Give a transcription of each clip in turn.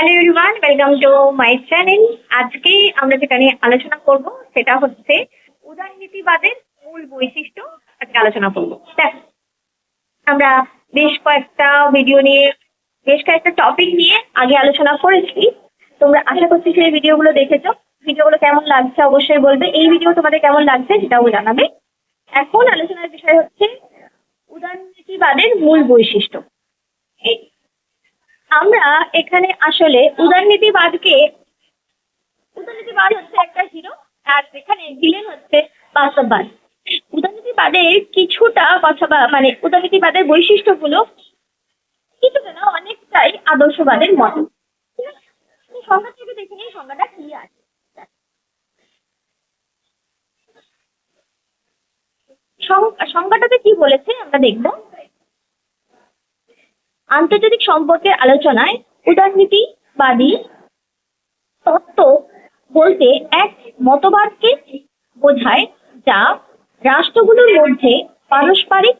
Hello everyone welcome to my channel আজকে আমরা যেটা নিয়ে আলোচনা করব, সেটা হচ্ছে উদারনীতিবাদের মূল বৈশিষ্ট্য আজকে আলোচনা করব। দেখ, আমরা বেশ কয়েকটা ভিডিও নিয়ে, বেশ কয়েকটা টপিক নিয়ে আগে আলোচনা করেছি। তোমরা আশা করছি সেই ভিডিওগুলো দেখেছ। ভিডিওগুলো কেমন লাগছে অবশ্যই বলবে। এই ভিডিও তোমাদের কেমন লাগছে সেটাও জানাবে। এখন আলোচনার বিষয় হচ্ছে উদারনীতিবাদের মূল বৈশিষ্ট্য। আমরা এখানে আসলে উদারনীতিবাদকে, উদারনীতিবাদ হচ্ছে একটা হিরো আর এখানে ভিলেন হচ্ছে বাস্তববাদ। উদারনীতিবাদের কিছুটা কথা মানে উদারনীতিবাদের বৈশিষ্ট্যগুলো কিছুটা না, অনেকটাই আদর্শবাদের মতো। সংজ্ঞা থেকে দেখে নিই সংজ্ঞাটা কি আছে? সংজ্ঞাটাতে কি বলেছে আমরা দেখব। আন্তর্জাতিক সম্পর্কের আলোচনায় উদারনীতিবাদী তত্ত্ব বলতে এক মতবাদকে বোঝায় যা রাষ্ট্রগুলোর মধ্যে পারস্পরিক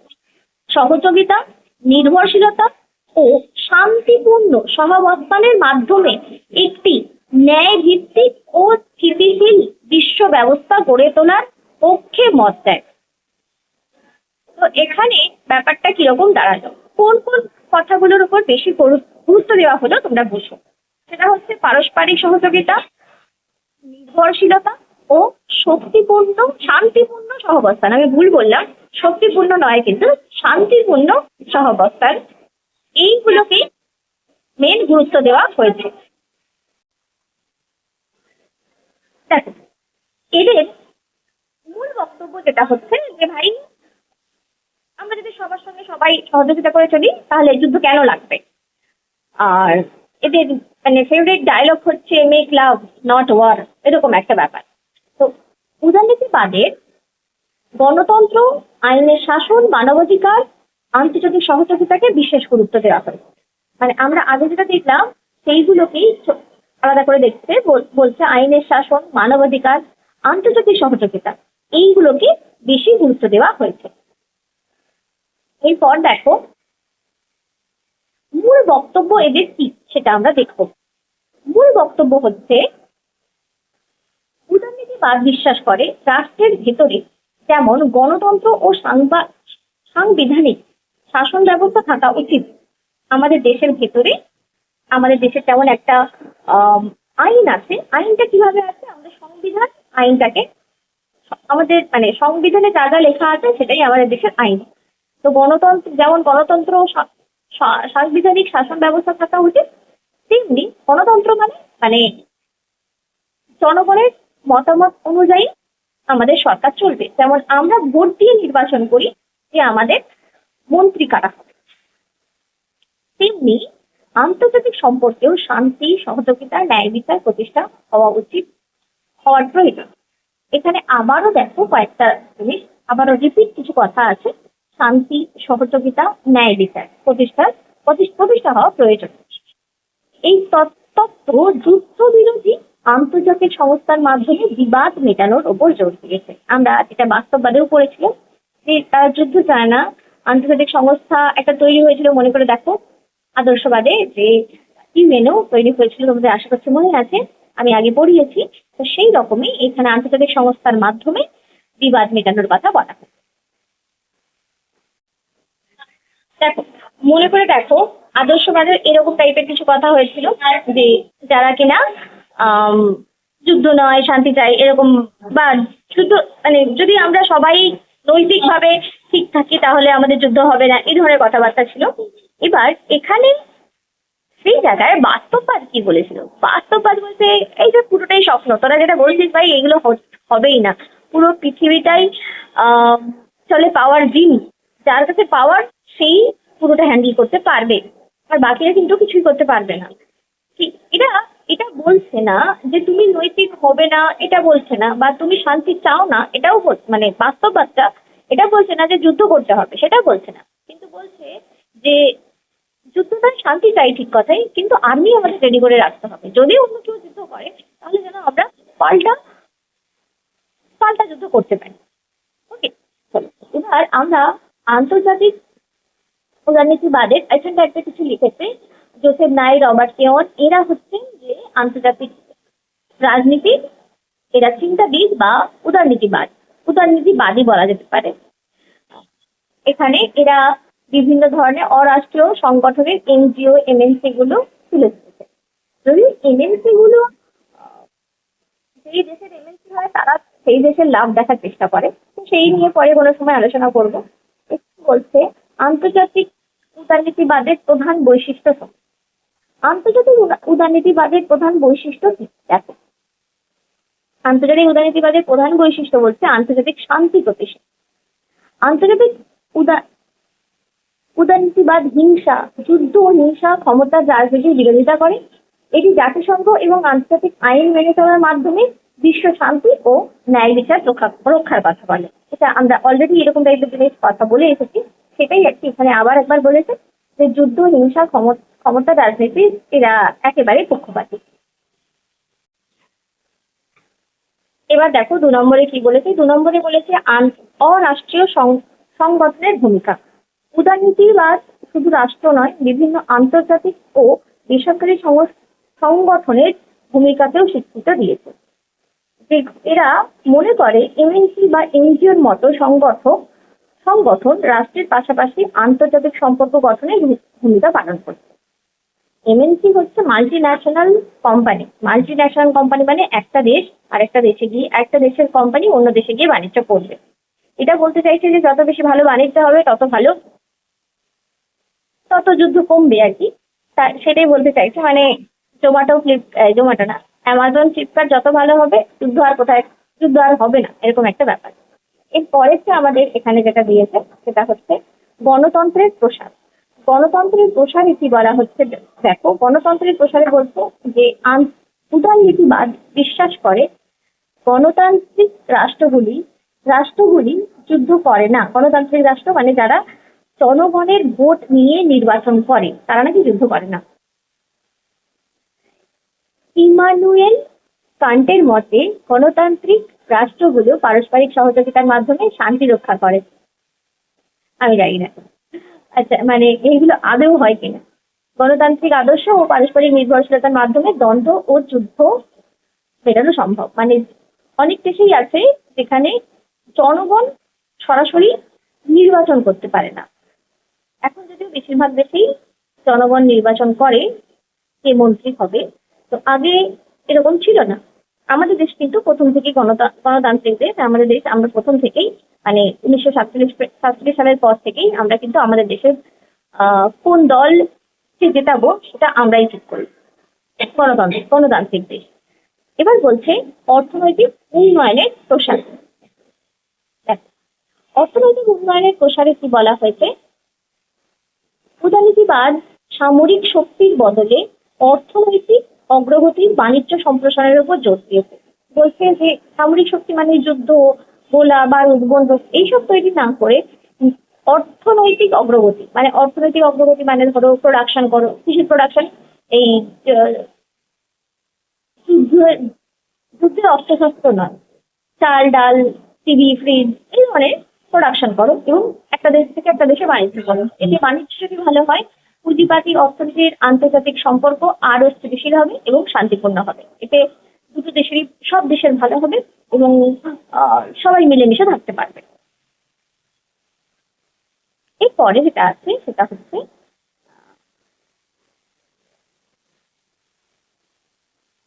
সহযোগিতা, নির্ভরশীলতা ও শান্তিপূর্ণ সহাবস্থানের মাধ্যমে একটি ন্যায় ভিত্তিক ও স্থিতিশীল বিশ্ব ব্যবস্থা গড়ে তোলার পক্ষে মত দেয়। তো এখানে ব্যাপারটা কীরকম দাঁড়াল? কোন কোন কথাগুলোর উপর বেশি গুরুত্ব দেওয়া হলো তোমরা বুঝো। সেটা হচ্ছে পারস্পরিক সহযোগিতা, নির্ভরশীলতা ও শক্তিপূর্ণ, শান্তিপূর্ণ সহবস্থান। আমি ভুল বললাম, শক্তিপূর্ণ নয় কিন্তু শান্তিপূর্ণ সহাবস্থান। এইগুলোকে মেন গুরুত্ব দেওয়া হয়েছে। দেখো, এদের মূল বক্তব্য যেটা হচ্ছে যে ভাই যদি সবার সঙ্গে সবাই সহযোগিতা করে চলি, তাহলে যুদ্ধ কেন লাগবে? আর এদের মানে ফেভারিট ডায়লগ হচ্ছে মেক লাভ নট ওয়ার এরকম একটা ব্যাপার। তো উদারনীতিবাদের গণতন্ত্র, আইনের শাসন, মানবাধিকার, আন্তর্জাতিক সহযোগিতাকে বিশেষ গুরুত্ব দেওয়া হয়। মানে আমরা আগে যেটা দেখলাম, সেইগুলোকেই আলাদা করে দেখতে বল- বলছে আইনের শাসন, মানবাধিকার, আন্তর্জাতিক সহযোগিতা। এইগুলোকে বেশি গুরুত্ব দেওয়া হয়েছে। এরপর দেখো। মূল বক্তব্য এদের কি? সেটা আমরা দেখব। মূল বক্তব্য হচ্ছে উদারনীতিবাদ বিশ্বাস করে রাষ্ট্রের ভেতরে যেমন গণতন্ত্র ও সাংবা- সাংবিধানিক শাসন ব্যবস্থা থাকা উচিত। আমাদের দেশের ভেতরে, আমাদের দেশের তেমন একটা আইন আছে, আইনটা কীভাবে আছে? আমাদের সংবিধান, আইনটাকে, আমাদের মানে সংবিধানে যা যা লেখা আছে সেটাই আমাদের দেশের আইন। তো গণতন্ত্র, যেমন গণতন্ত্র সাংবিধানিক শাসন ব্যবস্থা থাকা উচিত, তেমনি গণতন্ত্র মানে মানে জনগণের মতামত অনুযায়ী আমাদের সরকার চলবে। যেমন আমরা ভোট দিয়ে নির্বাচন করি যে আমাদের মন্ত্রী কারা হবে। তেমনি আন্তর্জাতিক সম্পর্কেও শান্তি, সহযোগিতা, ন্যায় বিচার প্রতিষ্ঠা হওয়া উচিত, হওয়ার প্রয়োজন। এখানে আবারও দেখো কয়েকটা জিনিস, আবারও রিপিট কিছু কথা আছে। শান্তি, সহযোগিতা, ন্যায় বিচার, প্রতিষ্ঠা প্রতিষ্ঠা হওয়া প্রয়োজন। এই তত- যুদ্ধ বিরোধী আন্তর্জাতিক সংস্থার মাধ্যমে বিবাদ মেটানোর ওপর জোর দিয়েছে। আমরা যেটা বাস্তববাদেও পড়েছিলাম যে তারা যুদ্ধ চায় না আন্তর্জাতিক সংস্থা একটা তৈরি হয়েছিল, মনে করে দেখো, আদর্শবাদে যে ইউএনও তৈরি হয়েছিল তোমাদের আশা করছি মনে আছে, আমি আগে পড়িয়েছি। তো সেই রকমই এখানে আন্তর্জাতিক সংস্থার মাধ্যমে বিবাদ মেটানোর কথা বলা দেখো, মনে করে দেখো, আদর্শবাদের এরকম টাইপের কিছু কথা হয়েছিল যে যারা কিনা যুদ্ধ নয়, শান্তি চাই, এরকম বা যুদ্ধ মানে যদি আমরা সবাই নৈতিকভাবে ঠিক থাকি, তাহলে আমাদের যুদ্ধ হবে না, এই ধরনের কথাবার্তা ছিল। এবার এখানে সেই জায়গায় বাস্তববাদ কি বলেছিল? বাস্তববাদ বলতে এই যে পুরোটাই স্বপ্ন, তোরা যেটা বলছিস ভাই এগুলো হবেই না। পুরো পৃথিবীটাই চলে পাওয়ার জিন। যার কাছে পাওয়ার সেই পুরোটা হ্যান্ডেল করতে পারবে। আর বাকিরা কিন্তু কিছুই করতে পারবে না। কি- এটা এটা বলছে না যে তুমি নৈতিক হবে না, এটা বলছে না, বা তুমি শান্তি চাও না, এটাও মানে বাস্তববাদটা এটা বলছে না যে যুদ্ধ করতে হবে সেটা বলছে না। কিন্তু বলছে যে যুদ্ধটা শান্তি চাই ঠিক কথাই, কিন্তু আর্মি আমাদের রেডি করে রাখতে হবে। যদি অন্য কেউ যুদ্ধ করে, তাহলে যেন আমরা পাল্টা পাল্টা যুদ্ধ করতে পারি। ওকে এবার আমরা আন্তর্জাতিক রাজনীতিবাদের এখানটা একটা কিছু লিখেছে, জোসেফ নাই রবার্ট কেওয়ান এরা হচ্ছেন যে আন্তর্জাতিক রাজনীতি, এরা চিন্তাবিদ বা উদারনীতিবাদ। উদারনীতিবাদী বলা যেতে পারে। এখানে এরা বিভিন্ন ধরনের অরাষ্ট্রীয় সংগঠনের এনজিও, এমএনসি গুলো তুলে ধরেছে। যদি এমএনসি গুলো, যেই দেশের এমএনসি হয়, তারা সেই দেশের লাভ দেখার চেষ্টা করে। সেই নিয়ে পরে কোনো সময় আলোচনা করব। বলছে আন্তর্জাতিক উদারনীতিবাদের প্রধান বৈশিষ্ট্য সমূহ। আন্তর্জাতিক উদা- উদারনীতিবাদের প্রধান বৈশিষ্ট্য কি? দেখো। আন্তর্জাতিক উদারনীতিবাদের প্রধান বৈশিষ্ট্য বলছে আন্তর্জাতিক শান্তি প্রতিষ্ঠা। আন্তর্জাতিক উদা উদারনীতিবাদ হিংসা, যুদ্ধ ও হিংসা ক্ষমতার রাজনীতির বিরোধিতা করে, এটি জাতিসংঘ এবং আন্তর্জাতিক আইন মেনে চলার মাধ্যমে বিশ্ব শান্তি ও ন্যায় বিচার রক্ষা, রক্ষার কথা বলে। এটা আমরা অলরেডি এরকম টাইপের জিনিস কথা বলে এসেছি। সেটাই আর কি। এখানে আবার একবার বলেছে যে যুদ্ধ, হিংসা, ক্ষম- ক্ষমতার রাজনীতি, এরা একেবারে পক্ষপাতী। এবার দেখো দু নম্বরে কি বলেছে? দু নম্বরে বলেছে অরাষ্ট্রীয় সংগঠনের ভূমিকা। উদারনীতিবাদ শুধু রাষ্ট্র নয়, বিভিন্ন আন্তর্জাতিক ও বেসরকারি সংগঠনের ভূমিকাকেও স্বীকৃতি দিয়েছে। এরা মনে করে এমএনসি বা এনজিওর মতো সংগঠক সংগঠন রাষ্ট্রের পাশাপাশি আন্তর্জাতিক সম্পর্ক গঠনে ভূমিকা পালন করছে। এমএনসি হচ্ছে multi national company multi national company মানে একটা দেশ আর একটা দেশে গিয়ে, একটা দেশের কোম্পানি অন্য দেশে গিয়ে বাণিজ্য করবে। এটা বলতে চাইছে যে যত বেশি ভালো বাণিজ্য হবে, তত ভালো, তত যুদ্ধ কমবে আর কি। সেটাই বলতে চাইছে। মানে জোম্যাটো ফ্লিপ জোম্যাটো না, অ্যামাজন, ফ্লিপকার্ট যত ভালো হবে, যুদ্ধ আর কোথায়, যুদ্ধ আর হবে না, এরকম একটা ব্যাপার। এর পরেরটা আমাদের এখানে যেটা দিয়েছে, সেটা হচ্ছে গণতন্ত্রের প্রসার। গণতন্ত্রের প্রসারে কি বলা হচ্ছে, দেখো, গণতন্ত্রের প্রসারে বলছে যে উদারনীতিবাদ বিশ্বাস করে, গণতান্ত্রিক রাষ্ট্রগুলি রাষ্ট্রগুলি যুদ্ধ করে না। গণতান্ত্রিক রাষ্ট্র মানে যারা জনগণের ভোট নিয়ে নির্বাচন করে, তারা নাকি যুদ্ধ করে না। ইমানুয়েল কান্টের মতে, গণতান্ত্রিক রাষ্ট্রগুলো পারস্পরিক সহযোগিতার মাধ্যমে শান্তি রক্ষা করে। আমি জানি না। আচ্ছা মানে এইগুলো আদৌ হয় কিনা? গণতান্ত্রিক আদর্শ ও পারস্পরিক নির্ভরশীলতার মাধ্যমে দ্বন্দ্ব ও যুদ্ধ মেটানো সম্ভব। মানে অনেক দেশেই আছে যেখানে জনগণ সরাসরি নির্বাচন করতে পারে না। এখন যদিও বেশিরভাগ দেশেই জনগণ নির্বাচন করে, কে মন্ত্রী হবে, তো আগে এরকম ছিল না। আমাদের দেশ কিন্তু প্রথম থেকেই গণতা- গণতান্ত্রিক দেশ। আমাদের দেশ আমরা প্রথম থেকেই মানে উনিশশো সাতচল্লিশ সাতচল্লিশ সালের পর থেকেই আমরা কিন্তু আমাদের দেশের কোন দলকে জেতাবো সেটা আমরাই ঠিক করি। গণতান্ত্রিক গণতান্ত্রিক দেশ। এবার বলছে অর্থনৈতিক উন্নয়নের প্রসার। অর্থনৈতিক উন্নয়নের প্রসারে কি বলা হয়েছে? উদারনীতিবাদ সামরিক শক্তির বদলে অর্থনৈতিক অগ্রগতি বাণিজ্য সম্প্রসারণের উপর জোর দিয়েছে। বলছে যে সামরিক শক্তি মানে যুদ্ধ, গোলা বারুদ বন্দুক এইসব তৈরি না করে অর্থনৈতিক অগ্রগতি মানে অর্থনৈতিক অগ্রগতি মানে ধরো প্রোডাকশন করো, কৃষি প্রোডাকশন এই, যুদ্ধের অস্ত্রশস্ত্র নয়। চাল, ডাল, টিভি ফ্রিজ এই ধরনের প্রোডাকশন করো এবং একটা দেশ থেকে একটা দেশে বাণিজ্য করো। এতে বাণিজ্য যদি ভালো হয় পুঁজিবাদী অর্থনীতির আন্তর্জাতিক সম্পর্ক আরও স্থিতিশীল হবে এবং শান্তিপূর্ণ হবে। এতে দুটো দেশেরই, সব দেশের ভালো হবে এবং সবাই মিলেমিশে থাকতে পারবে। এরপরে যেটা আছে, সেটা হচ্ছে,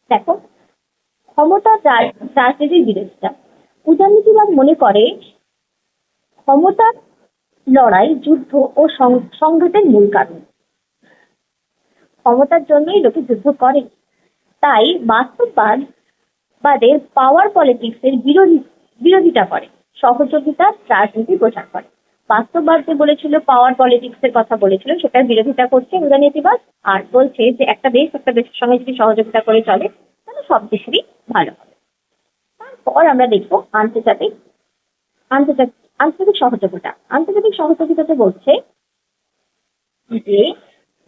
দেখো, ক্ষমতা রাজ- রাজনীতির বিরোধিতা, উদারনীতিবাদ মনে করে ক্ষমতার লড়াই, যুদ্ধ ও সংঘাতের মূল কারণ। ক্ষমতার জন্যই লোকে যুদ্ধ করে। তাই বাস্তববাদ বাদের পাওয়ার পলিটিক্সের বিরোধী, বিরোধিতা করে সহযোগিতার রাজনীতি প্রচার করে। বাস্তববাদ যে বলেছিল পাওয়ার পলিটিক্সের কথা বলেছিল, সেটার বিরোধিতা করছে উদারনীতিবাদ আর বলছে যে একটা দেশ একটা দেশের সঙ্গে যদি সহযোগিতা করে চলে, তাহলে সব দেশেরই ভালো হবে। তারপর আমরা দেখব আন্তর্জাতিক আন্তর্জাতিক আন্তর্জাতিক সহযোগিতা। আন্তর্জাতিক সহযোগিতাতে বলছে যে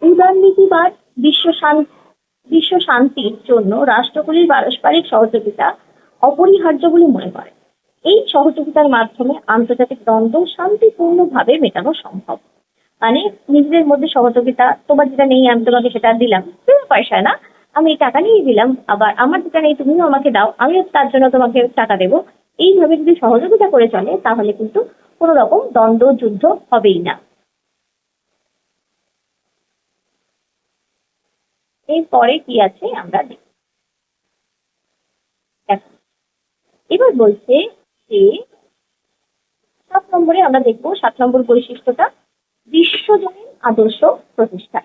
উদারনীতিবাদ বিশ্ব শান্তি বিশ্ব শান্তির জন্য রাষ্ট্রগুলির পারস্পরিক সহযোগিতা অপরিহার্য বলে মনে করে। এই সহযোগিতার মাধ্যমে আন্তর্জাতিক দ্বন্দ্ব শান্তিপূর্ণভাবে মেটানো সম্ভব। মানে নিজেদের মধ্যে সহযোগিতা, তোমার যেটা নেই, আমি তোমাকে সেটা দিলাম। বিনা পয়সা না। আমি এই টাকা নিয়ে দিলাম। আবার আমার যেটা নেই, তুমিও আমাকে দাও। আমিও তার জন্য তোমাকে টাকা দেবো। এইভাবে যদি সহযোগিতা করে চলে, তাহলে কিন্তু কোনো রকম দ্বন্দ্ব, যুদ্ধ হবেই না। এরপরে কি আছে আমরা দেখি, এবার বলছে যে সাত নম্বরে আমরা দেখব সাত নম্বর বৈশিষ্ট্যটা, বিশ্বজনীন আদর্শ প্রতিষ্ঠা।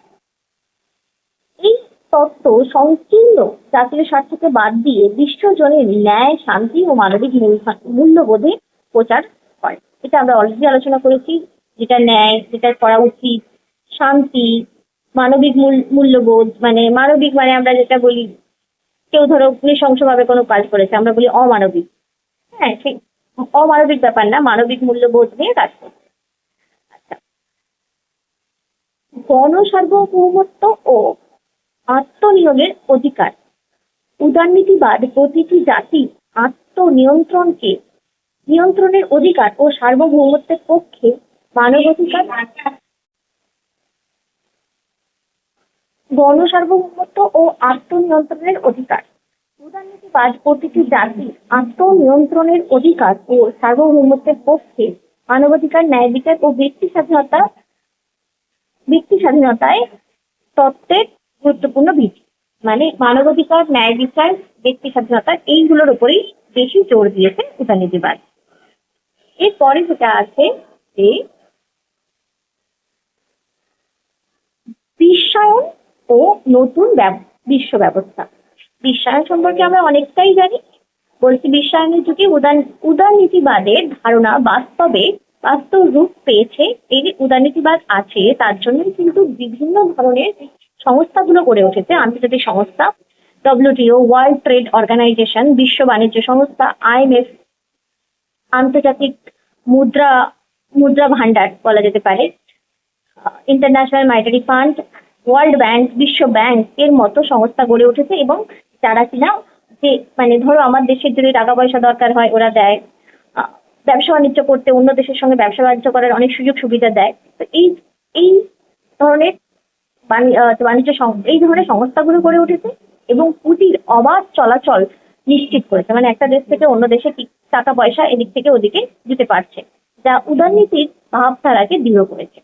এই তত্ত্ব সংকীর্ণ জাতীয় স্বার্থকে বাদ দিয়ে বিশ্বজনীন ন্যায়, শান্তি ও মানবিক মূল- মূল্যবোধে প্রচার করে। এটা আমরা অলরেডি আলোচনা করেছি, যেটা ন্যায়, যেটা করা উচিত, শান্তি মানবিক মূল- মূল্যবোধ মানে মানবিক মানে আমরা যেটা বলি, কেউ ধরো নৃশংসভাবে কোনো কাজ করেছে, আমরা বলি অমানবিক। হ্যাঁ সেই অমানবিক ব্যাপার না, মানবিক মূল্যবোধ নিয়ে কাজ করছে। আচ্ছা। গণসার্বভৌমত্ব ও আত্মনিয়োগের অধিকার। উদারনীতিবাদ প্রতিটি জাতি আত্মনিয়ন্ত্রণকে, নিয়ন্ত্রণের অধিকার ও সার্বভৌমত্বের পক্ষে মানবাধিকার গণসার্বভৌমত্ব ও আত্মনিয়ন্ত্রণের অধিকার। উদারনীতিবাদ প্রতিটি জাতি আত্মনিয়ন্ত্রণের অধিকার ও সার্বভৌমত্বের পক্ষে মানবাধিকার, ন্যায় বিচার ও ব্যক্তি স্বাধীনতা, ব্যক্তি স্বাধীনতায় তত্ত্বের গুরুত্বপূর্ণ ভিত্তি মানে মানবাধিকার, ন্যায় বিচার, ব্যক্তি স্বাধীনতা, এইগুলোর উপরেই বেশি জোর দিয়েছে উদারনীতিবাদ এরপরে যেটা আছে যে বিশ্বায়ন ও নতুন বিশ্ব ব্যবস্থা। বিশ্বায়ন সম্পর্কে আমরা অনেকটাই জানি। বলছি বিশ্বায়নের যুগে উদার উদারনীতিবাদের ধারণা বাস্তবে বাস্তব রূপ পেয়েছে। এই যে উদারনীতিবাদ আছে, তার জন্যই কিন্তু বিভিন্ন ধরনের সংস্থাগুলো গড়ে উঠেছে। আন্তর্জাতিক সংস্থা, ডব্লিউটিও, ওয়ার্ল্ড ট্রেড অর্গানাইজেশন, বিশ্ব বাণিজ্য সংস্থা আইএমএফ আন্তর্জাতিক মুদ্রা মুদ্রা ভান্ডার বলা যেতে পারে international monetary fund world bank বিশ্ব ব্যাংক এর মতো সংস্থা গড়ে উঠেছে এবং যারা কিনা যে মানে ধরো আমার দেশের যদি টাকা পয়সা দরকার হয়, ওরা দেয়। ব্যবসা বাণিজ্য করতে অন্য দেশের সঙ্গে ব্যবসা বাণিজ্য করার অনেক সুযোগ সুবিধা দেয়। তো এই এই ধরনের বাণিজ্য এই ধরনের সংস্থাগুলো গড়ে উঠেছে এবং পুঁজির অবাধ চলাচল নিশ্চিত করেছে। মানে একটা দেশ থেকে অন্য দেশে টাকা পয়সা এদিক থেকে ওদিকে দিতে পারছে, যা উদারনীতির ভাবধারাকে দৃঢ় করেছে।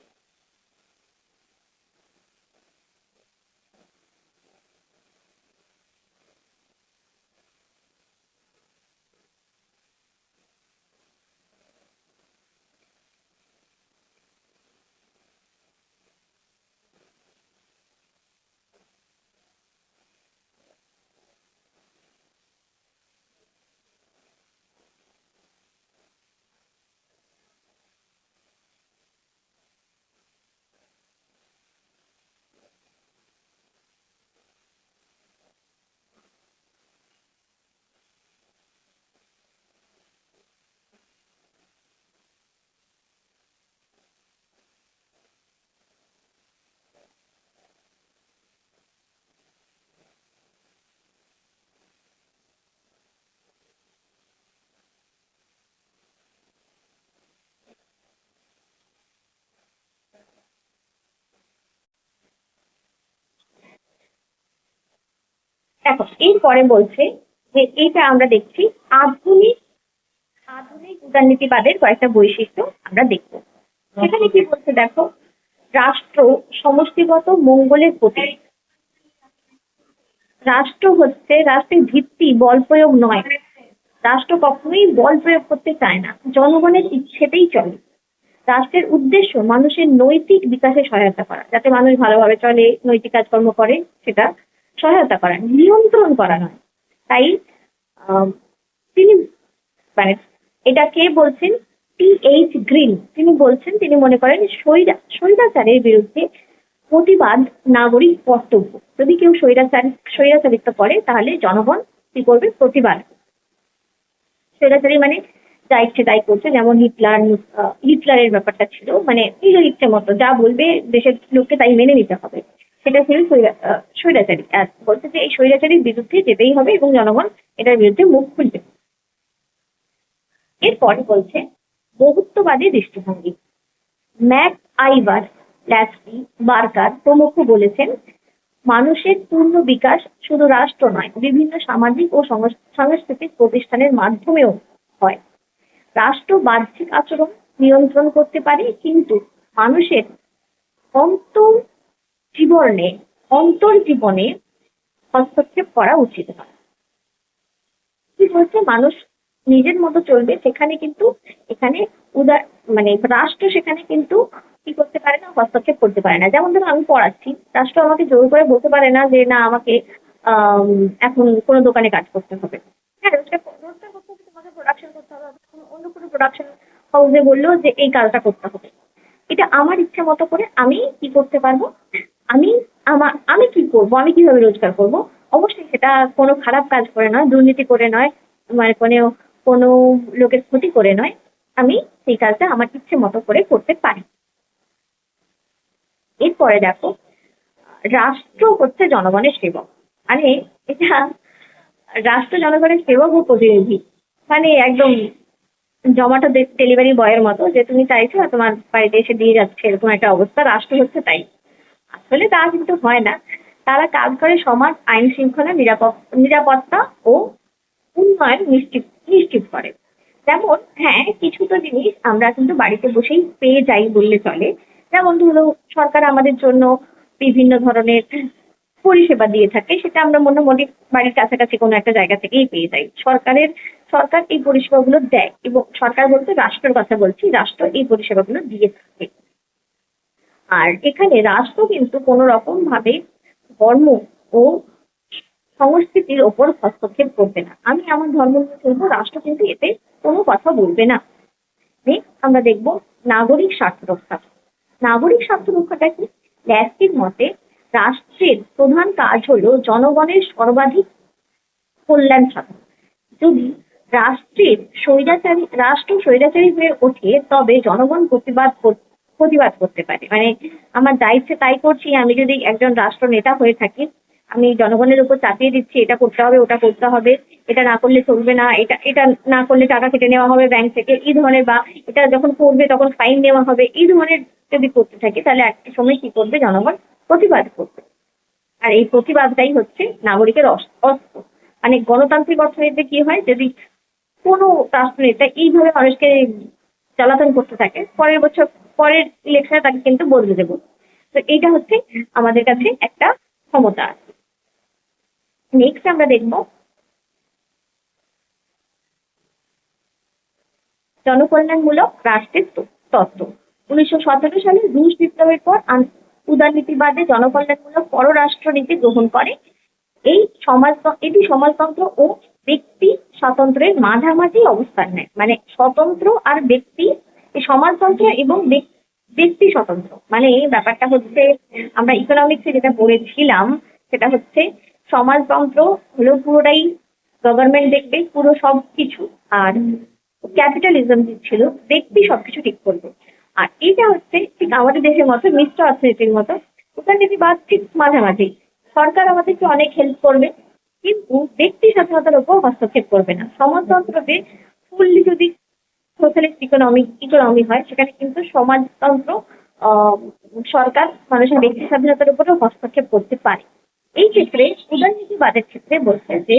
দেখো, এরপরে বলছে যে এটা আমরা দেখছি আধুনিক আধুনিক উদারনীতিবাদের কয়েকটা বৈশিষ্ট্য আমরা দেখব। সেখানে কি বলছে দেখো, রাষ্ট্র সমষ্টিগত মঙ্গলের প্রতি রাষ্ট্র হচ্ছে, রাষ্ট্রের ভিত্তি বল প্রয়োগ নয়। রাষ্ট্র কখনোই বল প্রয়োগ করতে চায় না। জনগণের ইচ্ছেতেই চলে। রাষ্ট্রের উদ্দেশ্য মানুষের নৈতিক বিকাশে সহায়তা করা, যাতে মানুষ ভালোভাবে চলে, নৈতিক কাজকর্ম করে, সেটা সহায়তা করা নিয়ন্ত্রণ করা নয় তাই তিনি মানে এটা কে বলছেন? টি এইচ গ্রিন তিনি বলছেন, তিনি মনে করেন স্বৈরা, স্বৈরাচারের বিরুদ্ধে প্রতিবাদ নাগরিক কর্তব্য। যদি কেউ স্বৈরাচার, স্বৈরাচারিত্ব করে, তাহলে জনগণ কি করবে? প্রতিবাদ। স্বৈরাচারী মানে যা ইচ্ছে তাই করছে, যেমন হিটলার হিটলারের ব্যাপারটা ছিল। মানে নিজের ইচ্ছে মতো, যা বলবে দেশের লোককে তাই মেনে নিতে হবে। সেটা ছিল স্বৈরা- স্বৈরাচারী। আর বলছে যে এই স্বৈরাচারীর বিরুদ্ধে যেতেই হবে এবং জনগণ এটার বিরুদ্ধে মুখ খুলবে। এরপরে বলছে, বহুত্ববাদী দৃষ্টিভঙ্গি। ম্যাক আইবার ল্যাসকি বার্কার প্রমুখ বলেছেন, মানুষের পূর্ণ বিকাশ শুধু রাষ্ট্র নয়, বিভিন্ন সামাজিক ও সংস- সাংস্কৃতিক প্রতিষ্ঠানের মাধ্যমেও হয়। রাষ্ট্র বাহ্যিক আচরণ নিয়ন্ত্রণ করতে পারে, কিন্তু মানুষের অন্তর জীবনে অন্তর জীবনে হস্তক্ষেপ করা উচিত নয়। বলছে? মানুষ নিজের মতো চলবে সেখানে কিন্তু এখানে উদার মানে রাষ্ট্র সেখানে কিন্তু কি করতে পারে না হস্তক্ষেপ করতে পারে না। যেমন ধরো আমি পড়াচ্ছি রাষ্ট্র আমাকে জোর করে বলতে পারে না যে না আমাকে আম, এখন কোনো দোকানে কাজ করতে হবে। হ্যাঁ প্রোডাকশন করতে হবে অন্য কোনো প্রোডাকশন হাউসে বললেও যে এই কাজটা করতে হবে। এটা আমার ইচ্ছা মতো করে আমি কি করতে পারব? আমি আমার, আমি কি করব? আমি কীভাবে রোজগার করব? অবশ্যই সেটা কোনো খারাপ কাজ করে নয়, দুর্নীতি করে নয় মানে কোনো কোনো লোকের ক্ষতি করে নয়। আমি সেই কাজটা আমার ইচ্ছে মতো করে করতে পারি। এরপরে দেখো, রাষ্ট্র হচ্ছে জনগণের সেবক। মানে এটা রাষ্ট্র জনগণের সেবক ও প্রতিনিধি। মানে একদম জমাটো ডেলিভারি বয়ের মতো যে তুমি চাইছো তোমার বাড়িতে এসে দিয়ে যাচ্ছে, এরকম একটা অবস্থা, রাষ্ট্র হচ্ছে তাই। আসলে তা কিন্তু হয় না। তারা কাজ করে সমাজ, আইন শৃঙ্খলা নিরাপত্তা ও উন্নয়ন নিশ্চিত করে। যেমন হ্যাঁ কিছু তো জিনিস আমরা কিন্তু বাড়িতে বসেই পেয়ে যাই বললে চলে। যেমন ধরো, সরকার আমাদের জন্য বিভিন্ন ধরনের পরিষেবা দিয়ে থাকে, সেটা আমরা মোটামুটি বাড়ির কাছাকাছি কোনো একটা জায়গা থেকেই পেয়ে যাই। সরকারের, সরকার এই পরিষেবাগুলো দেয় এবং সরকার বলতে রাষ্ট্রের কথা বলছি, রাষ্ট্র এই পরিষেবাগুলো দিয়ে থাকে। আর এখানে রাষ্ট্র কিন্তু কোনো রকম ভাবে ধর্ম ও সংস্কৃতির ওপর হস্তক্ষেপ করবে না। আমি আমার ধর্ম নিয়ে রাষ্ট্র কিন্তু এতে কোনো কথা বলবে না। আমরা দেখব নাগরিক স্বার্থ রক্ষা। নাগরিক স্বার্থ রক্ষাটা কি? ল্যাসকির মতে রাষ্ট্রের প্রধান কাজ হলো জনগণের সর্বাধিক কল্যাণ সাধন। যদি রাষ্ট্রের স্বৈরাচারী, রাষ্ট্র স্বৈরাচারী হয়ে ওঠে, তবে জনগণ প্রতিবাদ কর- প্রতিবাদ করতে পারে। মানে আমার যা ইচ্ছে তাই করছি, আমি যদি একজন রাষ্ট্র নেতা হয়ে থাকি, আমি জনগণের উপর চাপিয়ে দিচ্ছি, এটা করতে হবে, ওটা করতে হবে, এটা না করলে চলবে না, এটা এটা না করলে টাকা কেটে নেওয়া হবে ব্যাংক থেকে, এই ধরনের বা এটা যখন করবে তখন ফাইন নেওয়া হবে, এই ধরনের যদি করতে থাকি, তাহলে একটা সময় কি করবে জনগণ? প্রতিবাদ করবে। আর এই প্রতিবাদটাই হচ্ছে নাগরিকের অস- অস্ত্র। মানে গণতান্ত্রিক অর্থনীতিতে কি হয়? যদি কোনো রাষ্ট্রনেতা এইভাবে মানুষকে জ্বালাতন করতে থাকে, পরের বছর পরের ইলেকশনে তাকে কিন্তু বদলে দেবো। তো এইটা হচ্ছে আমাদের কাছে একটা ক্ষমতা। আছে নেক্সট আমরা দেখব জনকল্যাণমূলক রাষ্ট্রের তত্ত্ব। উনিশশো সতেরো সালে রুশ বিপ্লবের পর উদারনীতিবাদে জনকল্যাণমূলক পররাষ্ট্র নীতি গ্রহণ করে। এই সমাজ, এটি সমাজতন্ত্র ও ব্যক্তি স্বাতন্ত্র্যের মাঝামাঝি অবস্থান নেয়। মানে স্বতন্ত্র আর ব্যক্তি সমাজতন্ত্র এবং ব্যক্তি স্বতন্ত্র। মানে এই ব্যাপারটা হচ্ছে, আমরা ইকোনমিক্সে যেটা পড়েছিলাম, সেটা হচ্ছে সমাজতন্ত্র হলো পুরোটাই গভর্নমেন্ট দেখবে, পুরো সব কিছু আর ক্যাপিটালিজম ছিল ব্যক্তি সবকিছু ঠিক করবে। আর এটা হচ্ছে ঠিক আমাদের দেশের মতো, মিশ্র অর্থনীতির মতো উদারনীতিবাদ ঠিক মাঝামাঝি, সরকার আমাদেরকে অনেক হেল্প করবে, কিন্তু ব্যক্তি স্বাধীনতার উপর হস্তক্ষেপ করবে না। সমাজতন্ত্রতে ফুললি যদি সোশ্যালিস্ট ইকোনমি ইকোনমি হয়, সেখানে কিন্তু সমাজতন্ত্র সরকার মানুষের ব্যক্তি স্বাধীনতার উপরেও হস্তক্ষেপ করতে পারে। এই ক্ষেত্রে উদারনীতিবাদের ক্ষেত্রে বলছে যে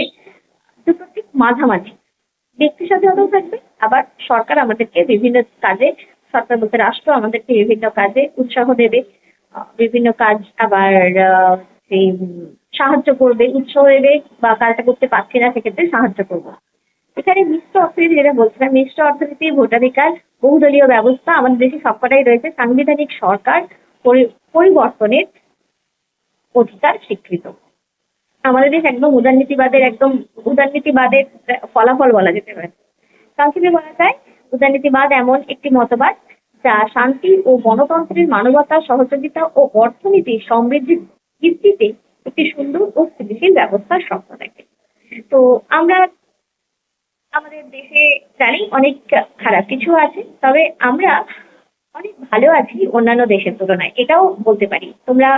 দুটো ঠিক মাঝামাঝি। ব্যক্তি স্বাধীনতাও থাকবে, আবার সরকার আমাদেরকে বিভিন্ন কাজে, সরকার বলতে রাষ্ট্র আমাদেরকে বিভিন্ন কাজে উৎসাহ দেবে বিভিন্ন কাজ আবার সেই সাহায্য করবে, উৎসাহ দেবে বা কাজটা করতে পারছি না, সেক্ষেত্রে সাহায্য করব। এখানে মিশ্র অর্থনীতি যেটা বলছিলাম মিশ্র অর্থনীতি, ভোটাধিকার, বহুদলীয় ব্যবস্থা আমাদের দেশে সবকটাই রয়েছে। সাংবিধানিক সরকার পরি- পরিবর্তনের অধিকার স্বীকৃত। আমাদের দেশ একদম উদারনীতিবাদের একদম উদারনীতিবাদের ফলাফল বলা যেতে পারে। সংক্ষেপে বলা যায়, উদারনীতিবাদ এমন একটি মতবাদ যা শান্তি ও গণতন্ত্রের মানবতা, সহযোগিতা ও অর্থনীতি সমৃদ্ধির ভিত্তিতে একটি সুন্দর ও স্থিতিশীল ব্যবস্থার স্বপ্ন দেখে। তো আমরা আমাদের দেশে জানি অনেক খারাপ কিছু আছে, তবে আমরা অনেক ভালো আছি অন্যান্য দেশের তুলনায়। এটাও বলতে পারি। তোমরা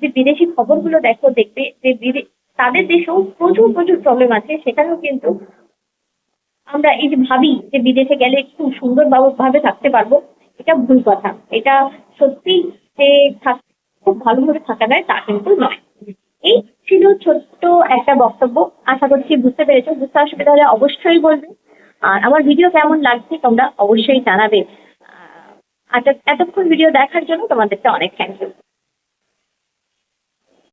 যে বিদেশি খবরগুলো দেখো, দেখবে যে তাদের দেশেও প্রচুর প্রচুর প্রবলেম আছে। সেখানেও কিন্তু আমরা এই যে ভাবি যে বিদেশে গেলে খুব সুন্দর ভাবে থাকতে পারব, এটা ভুল কথা। এটা সত্যি যে খুব ভালোভাবে থাকা যায় তা কিন্তু নয়। এই ছিল ছোট্ট একটা বক্তব্য। আশা করছি বুঝতে পেরেছ। বুঝতে অসুবিধা হলে অবশ্যই বলবে। আর আমার ভিডিও কেমন লাগছে তোমরা অবশ্যই জানাবে। এতক্ষণ ভিডিও দেখার জন্য তোমাদেরকে অনেক থ্যাংক ইউ